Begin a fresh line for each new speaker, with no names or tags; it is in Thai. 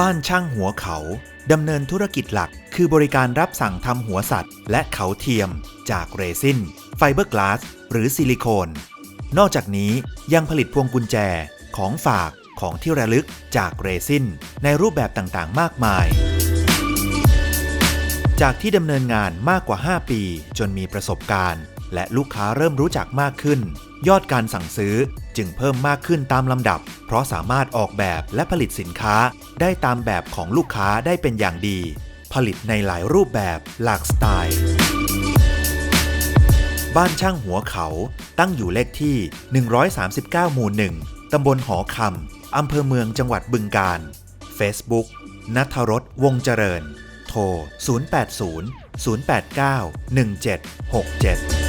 บ้านช่างหัวเขาดำเนินธุรกิจหลัก คือบริการรับสั่งทำหัวสัตว์ และเขาเทียม จากเรซินไฟเบอร์กลาส หรือซิลิโคน นอกจากนี้ยังผลิตพวงกุญแจของฝากของที่ระลึกจากเรซินในรูปแบบต่างๆ มากมาย จากที่ดำเนินงานมากกว่า 5 ปี จนมีประสบการณ์ และลูกค้าเริ่มรู้จักมากขึ้น ยอดการสั่งซื้อจึงเพิ่มมากขึ้นตามลำดับ เพราะสามารถออกแบบและผลิตสินค้าได้ตามแบบของลูกค้าได้เป็นอย่างดี ผลิตในหลายรูปแบบหลากสไตล์ บ้านช่างหัวเขา ตั้งอยู่เลขที่ 139 หมู่ 1 ตำบลหอคำ อำเภอเมืองจังหวัดบึงกาฬ Facebook นัทรสวงเจริญ โทร 080 089 1767